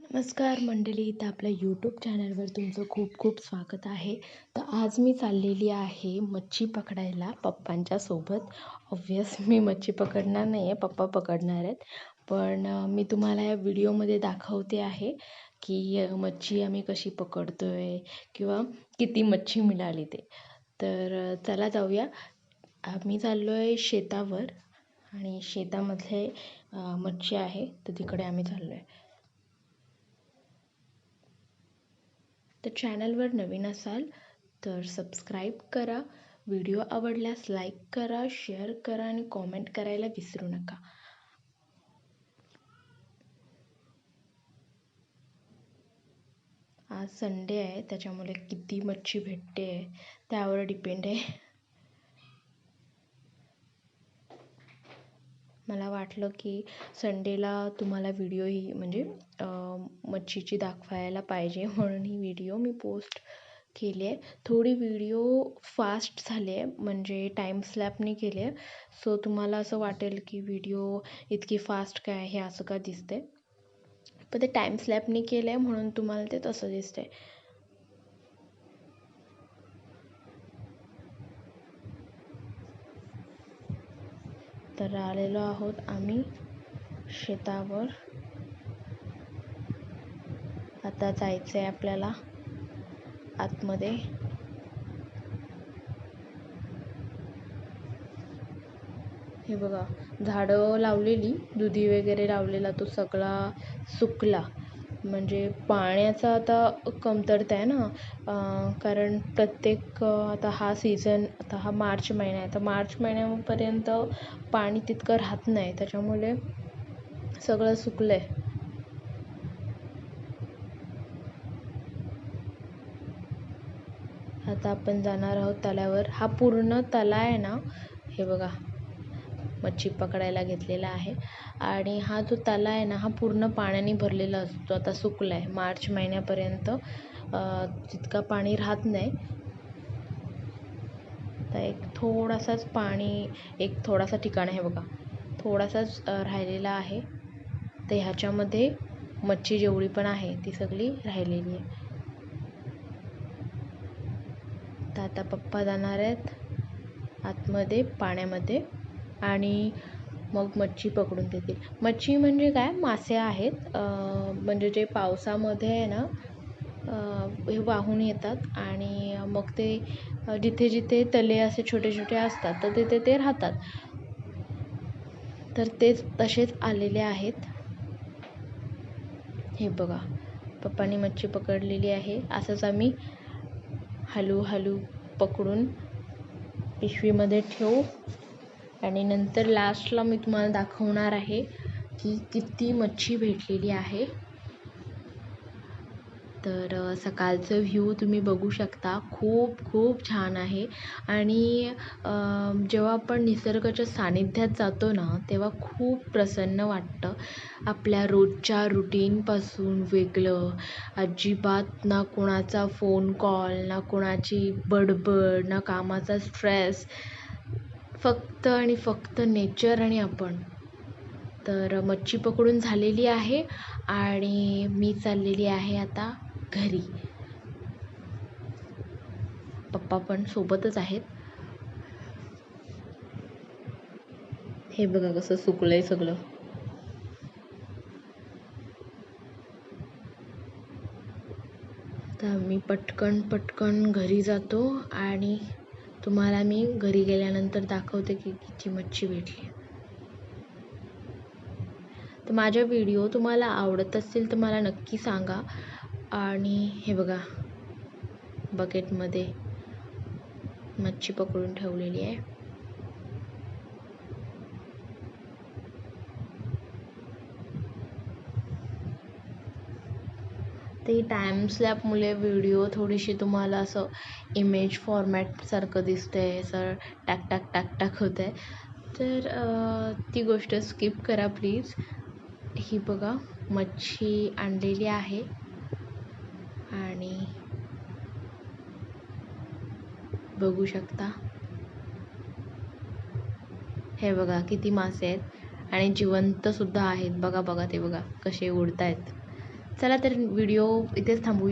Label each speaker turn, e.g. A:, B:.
A: नमस्कार मंडळी तर आपल्या यूट्यूब चॅनलवर तुमचं खूप खूप स्वागत आहे. तर आज मी चाललेली आहे मच्छी पकडायला पप्पांच्या सोबत. ऑब्वियस मी मच्छी पकडणार नाही आहे पप्पा पकडणार आहेत. पण मी तुम्हाला या व्हिडिओमध्ये दाखवते आहे की मच्छी आम्ही कशी पकडतो आहे किंवा किती मच्छी मिळाली ते. तर चला जाऊया. आम्ही चाललो आहे शेतावर आणि शेतामधले मच्छी आहे तर तिकडे आम्ही चाललो आहे तर चॅनलवर नवीन असाल तर सबस्क्राईब करा. व्हिडिओ आवडल्यास लाईक करा शेअर करा आणि कॉमेंट करायला विसरू नका. आज संडे आहे त्याच्यामुळे किती मच्छी भेटते आहे त्यावर डिपेंड आहे. मला वाटलं की संडेला तुम्हाला व्हिडिओ ही म्हणजे मच्छीची दाखवायला पाहिजे म्हणून ही व्हिडिओ मी पोस्ट केली आहे. थोडी व्हिडिओ फास्ट झाली आहे म्हणजे टाईम स्लॅपनी केली आहे. सो तुम्हाला असं वाटेल की व्हिडिओ इतकी फास्ट काय आहे असं का दिसते पण ते टाईम स्लॅपनी केलं आहे म्हणून तुम्हाला ते तसं दिसतंय. तर आलेलो आहोत आम्ही शेतावर. आता जायचं आहे आपल्याला आतमध्ये. हे बघा झाडं लावलेली दुधी वगैरे लावलेला तो सगळा सुकला. म्हणजे पाण्याचा आता कमतरता आहे ना. कारण प्रत्येक आता हा सीझन आता हा मार्च महिना आहे. तर मार्च महिन्यापर्यंत पाणी तितकं राहत नाही. त्याच्यामुळे सगळं सुकलं आहे आता आपण जाणार आहोत तलावर. हा पूर्ण तला आहे ना हे बघा. मच्छी पकडायला घेतलेला आहे. आणि हा जो तलाव आहे ना हा पूर्ण पाण्याने भरलेला असतो. आता सुकला आहे मार्च महिन्यापर्यंत तितका पाणी राहत नाही. तर एक थोडासाच पाणी एक थोडासा ठिकाण आहे बघा. थोडासाच राहिलेला आहे. तर ह्याच्यामध्ये मच्छी जेवढी पण आहे ती सगळी राहिलेली आहे. तर आता पप्पा जाणार आहेत आतमध्ये पाण्यामध्ये. आणि मग मच्छी पकडून देतील. मच्छी म्हणजे काय? मासे आहेत. म्हणजे जे पावसामध्ये आहे ना हे वाहून येतात आणि मग ते जिथे जिथे तले असे छोटे छोटे असतात तर तिथे ते राहतात. तर तेच तसेच आलेले आहेत. हे बघा पप्पानी मच्छी पकडलेली आहे. असंच आम्ही हळूहळू पकडून पिशवीमध्ये ठेवू. आणि नंतर लास्टला मी तुम्हाला दाखवणार आहे की किती मच्छी भेटलेली आहे. तर सकाळचं व्ह्यू तुम्ही बघू शकता. खूप खूप छान आहे. आणि जेव्हा आपण निसर्गाच्या सानिध्यात जातो ना तेव्हा खूप प्रसन्न वाटतं. आपल्या रोजच्या रुटीनपासून वेगळं. अजिबात ना कोणाचा फोन कॉल ना कोणाची बडबड ना कामाचा स्ट्रेस फक्त आणि फक्त नेचर आणि आपण. तर मच्छी पकडून झालेली आहे आणि मी चाललेली आहे आता घरी. पप्पा पण सोबतच आहेत. हे बघा कसं सुकलंय सगळं. तर मी पटकन पटकन घरी जातो आणि तुम्हाला मी घरी गेल्यानंतर दाखवते की किती मच्छी भेटली. तर माझ्या व्हिडिओ तुम्हाला आवडत असतील तर मला नक्की सांगा. आणि हे बघा बकेटमध्ये मच्छी पकडून ठेवलेली आहे. ते टाईम स्लॅपमुळे व्हिडिओ थोडीशी तुम्हाला असं इमेज फॉर्मॅटसारखं दिसतं आहे असं टाक टाक टाक टाक होतं आहे तर ती गोष्ट स्किप करा प्लीज ही बघा मच्छी आणलेली आहे. आणि बघू शकता. हे बघा किती मासे आहेत. आणि जिवंतसुद्धा आहेत. बघा बघा ते बघा कसे उडत आहेत चला तर व्हिडिओ इथेच थांबूया.